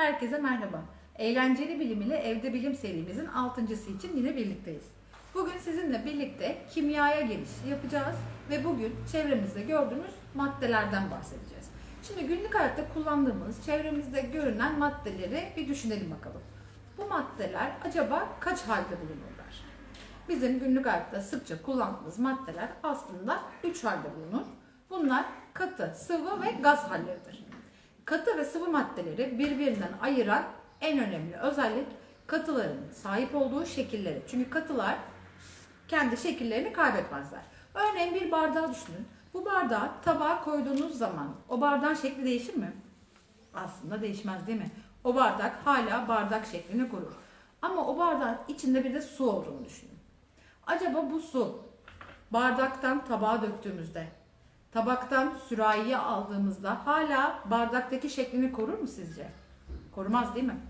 Herkese merhaba. Eğlenceli bilim ile evde bilim serimizin altıncısı için yine birlikteyiz. Bugün sizinle birlikte kimyaya giriş yapacağız ve bugün çevremizde gördüğümüz maddelerden bahsedeceğiz. Şimdi günlük hayatta kullandığımız, çevremizde görünen maddeleri bir düşünelim bakalım. Bu maddeler acaba kaç halde bulunurlar? Bizim günlük hayatta sıkça kullandığımız maddeler aslında 3 halde bulunur. Bunlar katı, sıvı ve gaz halleridir. Katı ve sıvı maddeleri birbirinden ayıran en önemli özellik katıların sahip olduğu şekilleri. Çünkü katılar kendi şekillerini kaybetmezler. Örneğin bir bardağı düşünün. Bu bardağı tabağa koyduğunuz zaman o bardağın şekli değişir mi? Aslında değişmez değil mi? O bardak hala bardak şeklini korur. Ama o bardağın içinde bir de su olduğunu düşünün. Acaba bu su bardaktan tabağa döktüğümüzde, tabaktan sürahiye aldığımızda hala bardaktaki şeklini korur mu sizce? Korumaz değil mi?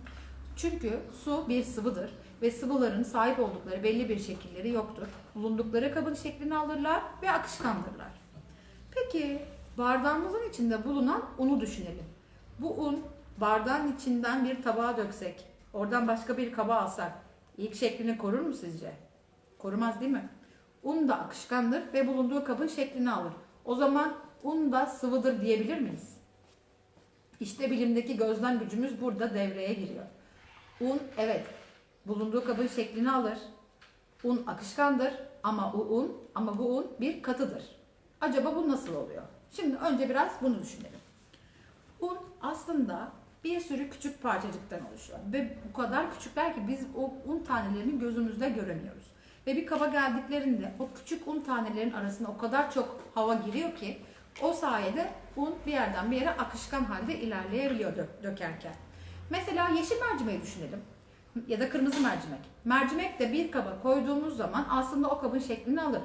Çünkü su bir sıvıdır ve sıvıların sahip oldukları belli bir şekilleri yoktur. Bulundukları kabın şeklini alırlar ve akışkandırlar. Peki bardağımızın içinde bulunan unu düşünelim. Bu un bardağın içinden bir tabağa döksek, oradan başka bir kaba alsak ilk şeklini korur mu sizce? Korumaz değil mi? Un da akışkandır ve bulunduğu kabın şeklini alır. O zaman un da sıvıdır diyebilir miyiz? İşte bilimdeki gözlem gücümüz burada devreye giriyor. Un evet bulunduğu kabın şeklini alır. Un akışkandır ama bu un ama bu un bir katıdır. Acaba bu nasıl oluyor? Şimdi önce biraz bunu düşünelim. Un aslında bir sürü küçük parçacıktan oluşuyor ve bu kadar küçükler ki biz o un tanelerini gözümüzde göremiyoruz. Ve bir kaba geldiklerinde o küçük un tanelerinin arasına o kadar çok hava giriyor ki o sayede un bir yerden bir yere akışkan halde ilerleyebiliyor dö- dökerken. Mesela yeşil mercimeği düşünelim ya da kırmızı mercimek. Mercimek de bir kaba koyduğumuz zaman aslında o kabın şeklini alır.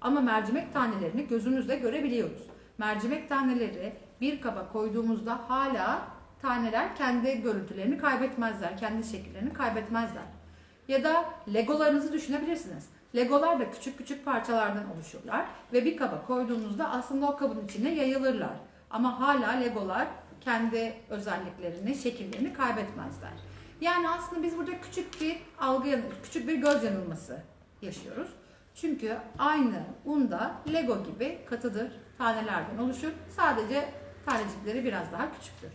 Ama mercimek tanelerini gözümüzle görebiliyoruz. Mercimek taneleri bir kaba koyduğumuzda hala taneler kendi görüntülerini kaybetmezler, kendi şekillerini kaybetmezler. Ya da legolarınızı düşünebilirsiniz. Legolar da küçük küçük parçalardan oluşurlar ve bir kaba koyduğunuzda aslında o kabın içine yayılırlar. Ama hala legolar kendi özelliklerini, şekillerini kaybetmezler. Yani aslında biz burada küçük bir algı, küçük bir göz yanılması yaşıyoruz. Çünkü aynı un da Lego gibi katıdır, tanelerden oluşur. Sadece tanecikleri biraz daha küçüktür.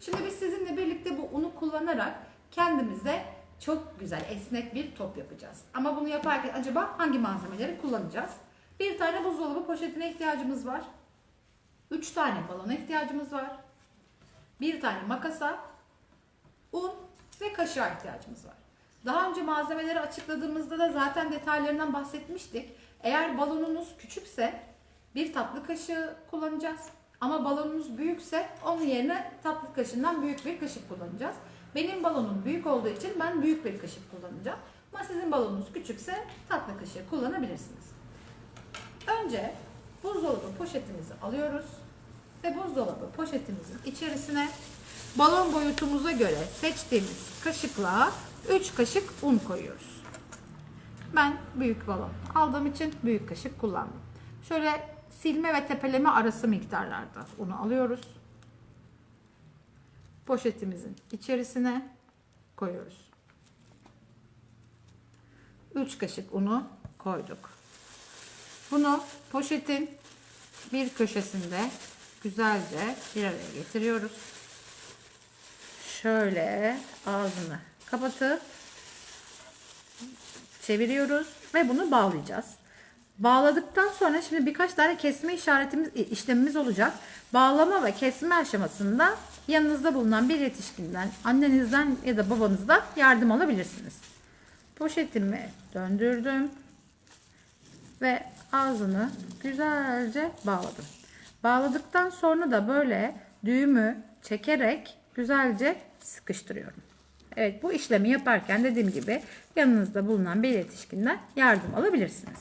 Şimdi biz sizinle birlikte bu unu kullanarak kendimize çok güzel esnek bir top yapacağız. Ama bunu yaparken acaba hangi malzemeleri kullanacağız? Bir tane buzdolabı poşetine ihtiyacımız var. Üç tane balona ihtiyacımız var. Bir tane makasa, un ve kaşığa ihtiyacımız var. Daha önce malzemeleri açıkladığımızda da zaten detaylarından bahsetmiştik. Eğer balonunuz küçükse bir tatlı kaşığı kullanacağız. Ama balonunuz büyükse onun yerine tatlı kaşığından büyük bir kaşık kullanacağız. Benim balonum büyük olduğu için ben büyük bir kaşık kullanacağım. Ama sizin balonunuz küçükse tatlı kaşığı kullanabilirsiniz. Önce buzdolabı poşetimizi alıyoruz ve buzdolabı poşetimizin içerisine balon boyutumuza göre seçtiğimiz kaşıkla 3 kaşık un koyuyoruz. Ben büyük balon aldığım için büyük kaşık kullandım. Şöyle silme ve tepeleme arası miktarlarda unu alıyoruz. Poşetimizin içerisine koyuyoruz. 3 kaşık unu koyduk. Bunu poşetin bir köşesinde güzelce bir araya getiriyoruz. Şöyle ağzını kapatıp çeviriyoruz ve bunu bağlayacağız. Bağladıktan sonra şimdi birkaç tane kesme işaretimiz işlemimiz olacak. Bağlama ve kesme aşamasında yanınızda bulunan bir yetişkinden, annenizden ya da babanızdan yardım alabilirsiniz. Poşetimi döndürdüm ve ağzını güzelce bağladım. Bağladıktan sonra da böyle düğümü çekerek güzelce sıkıştırıyorum. Evet bu işlemi yaparken dediğim gibi yanınızda bulunan bir yetişkinden yardım alabilirsiniz.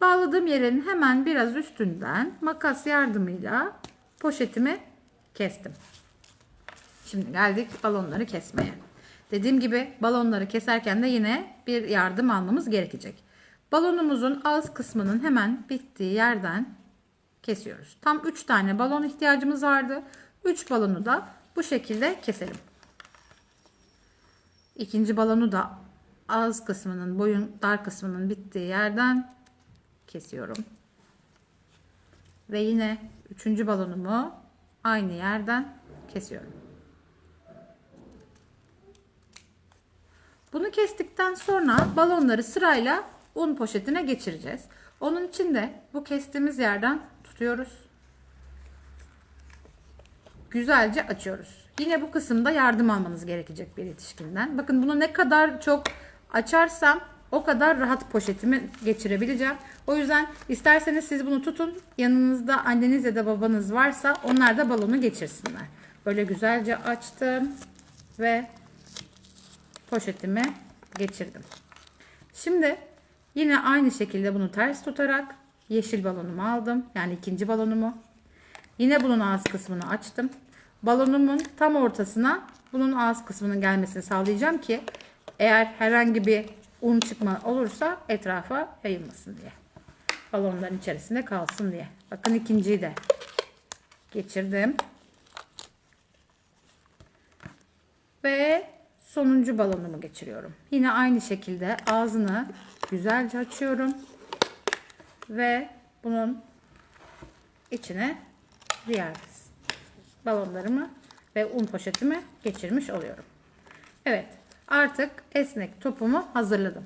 Bağladığım yerin hemen biraz üstünden makas yardımıyla poşetimi kestim. Şimdi geldik balonları kesmeye. Dediğim gibi balonları keserken de yine bir yardım almamız gerekecek. Balonumuzun ağız kısmının hemen bittiği yerden kesiyoruz. Tam 3 tane balon ihtiyacımız vardı. 3 balonu da Bu şekilde keselim. İkinci balonu da ağız kısmının, boyun dar kısmının bittiği yerden kesiyorum. Ve yine üçüncü balonumu aynı yerden kesiyorum. Bunu kestikten sonra balonları sırayla un poşetine geçireceğiz. Onun için de bu kestiğimiz yerden tutuyoruz. Güzelce açıyoruz. Yine bu kısımda yardım almanız gerekecek bir yetişkinden. Bakın bunu ne kadar çok açarsam o kadar rahat poşetimi geçirebileceğim. O yüzden isterseniz siz bunu tutun. Yanınızda anneniz ya da babanız varsa onlar da balonu geçirsinler. Böyle güzelce açtım ve poşetimi geçirdim. Şimdi yine aynı şekilde bunu ters tutarak yeşil balonumu aldım. Yani ikinci balonumu. Yine bunun ağız kısmını açtım. Balonumun tam ortasına bunun ağız kısmının gelmesini sağlayacağım ki eğer herhangi bir un çıkma olursa etrafa yayılmasın diye. Balonların içerisinde kalsın diye. Bakın ikinciyi de geçirdim. Ve sonuncu balonumu geçiriyorum. Yine aynı şekilde ağzını güzelce açıyorum. Ve bunun içine diğer balonlarımı ve un poşetimi geçirmiş oluyorum. Evet artık esnek topumu hazırladım.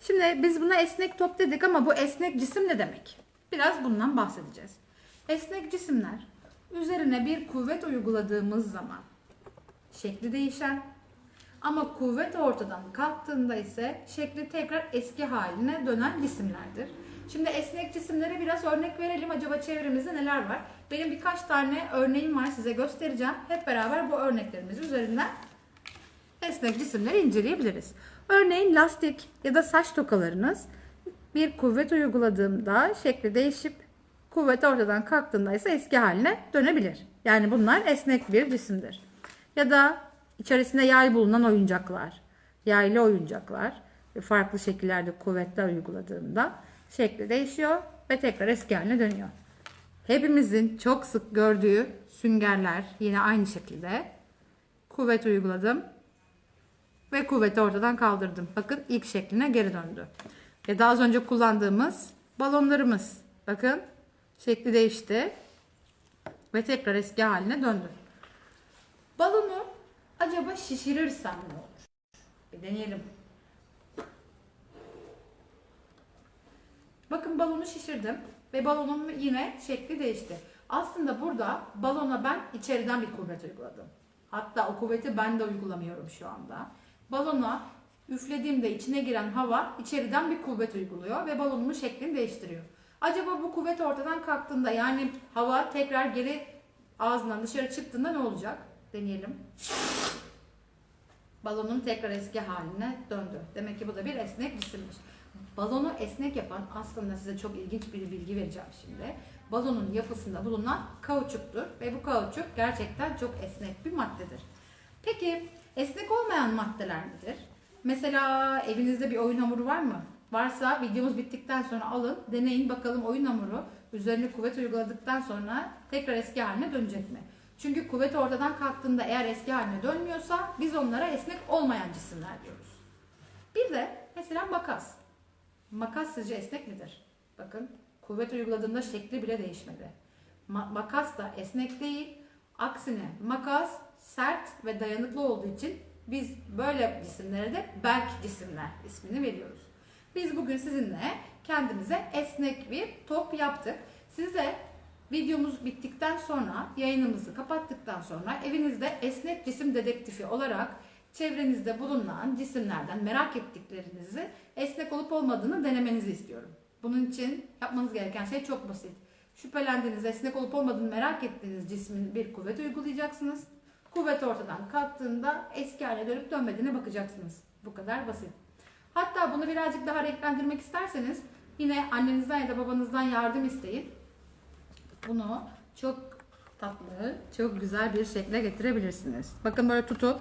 Şimdi biz buna esnek top dedik ama bu esnek cisim ne demek? Biraz bundan bahsedeceğiz. Esnek cisimler üzerine bir kuvvet uyguladığımız zaman şekli değişen ama kuvvet ortadan kalktığında ise şekli tekrar eski haline dönen cisimlerdir. Şimdi esnek cisimlere biraz örnek verelim. Acaba çevremizde neler var? Benim birkaç tane örneğim var size göstereceğim. Hep beraber bu örneklerimiz üzerinden esnek cisimleri inceleyebiliriz. Örneğin lastik ya da saç tokalarınız bir kuvvet uyguladığımda şekli değişip kuvvet ortadan kalktığında ise eski haline dönebilir. Yani bunlar esnek bir cisimdir. Ya da içerisinde yay bulunan oyuncaklar, yaylı oyuncaklar farklı şekillerde kuvvetler uyguladığında şekli değişiyor ve tekrar eski haline dönüyor. Hepimizin çok sık gördüğü süngerler yine aynı şekilde kuvvet uyguladım ve kuvveti ortadan kaldırdım. Bakın ilk şekline geri döndü. Ve daha az önce kullandığımız balonlarımız. Bakın şekli değişti ve tekrar eski haline döndü. Balonu acaba şişirirsem ne olur? Bir deneyelim. Bakın balonu şişirdim ve balonun yine şekli değişti. Aslında burada balona ben içeriden bir kuvvet uyguladım. Hatta o kuvveti ben de uygulamıyorum şu anda. Balona üflediğimde içine giren hava içeriden bir kuvvet uyguluyor ve balonumun şeklini değiştiriyor. Acaba bu kuvvet ortadan kalktığında yani hava tekrar geri ağzından dışarı çıktığında ne olacak? Deneyelim. Balonun tekrar eski haline döndü. Demek ki bu da bir esnek cisimmiş. Balonu esnek yapan aslında size çok ilginç bir bilgi vereceğim şimdi. Balonun yapısında bulunan kauçuktur ve bu kauçuk gerçekten çok esnek bir maddedir. Peki esnek olmayan maddeler nedir? Mesela evinizde bir oyun hamuru var mı? Varsa videomuz bittikten sonra alın, deneyin bakalım oyun hamuru üzerine kuvvet uyguladıktan sonra tekrar eski haline dönecek mi? Çünkü kuvvet ortadan kalktığında eğer eski haline dönmüyorsa biz onlara esnek olmayan cisimler diyoruz. Bir de mesela makas. Makas sizce esnek midir? Bakın kuvvet uyguladığında şekli bile değişmedi. Ma- makas da esnek değil. Aksine makas sert ve dayanıklı olduğu için biz böyle cisimlere de berk cisimler ismini veriyoruz. Biz bugün sizinle kendimize esnek bir top yaptık. Siz de videomuz bittikten sonra yayınımızı kapattıktan sonra evinizde esnek cisim dedektifi olarak çevrenizde bulunan cisimlerden merak ettiklerinizi esnek olup olmadığını denemenizi istiyorum. Bunun için yapmanız gereken şey çok basit. Şüphelendiğiniz, esnek olup olmadığını merak ettiğiniz cismin bir kuvvet uygulayacaksınız. Kuvvet ortadan kalktığında eski haline dönüp dönmediğine bakacaksınız. Bu kadar basit. Hatta bunu birazcık daha renklendirmek isterseniz yine annenizden ya da babanızdan yardım isteyin. Bunu çok tatlı, çok güzel bir şekle getirebilirsiniz. Bakın böyle tutup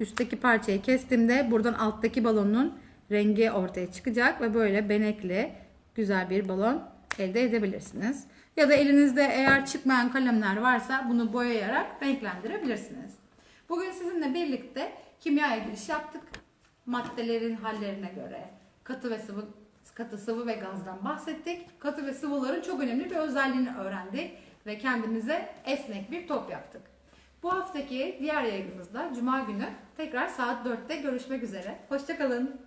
üstteki parçayı kestiğimde buradan alttaki balonun rengi ortaya çıkacak ve böyle benekli güzel bir balon elde edebilirsiniz. Ya da elinizde eğer çıkmayan kalemler varsa bunu boyayarak renklendirebilirsiniz. Bugün sizinle birlikte kimyaya giriş yaptık. Maddelerin hallerine göre katı ve sıvı katı sıvı ve gazdan bahsettik. Katı ve sıvıların çok önemli bir özelliğini öğrendik ve kendimize esnek bir top yaptık. Bu haftaki diğer yayınımızda Cuma günü tekrar saat 4'te görüşmek üzere. Hoşçakalın.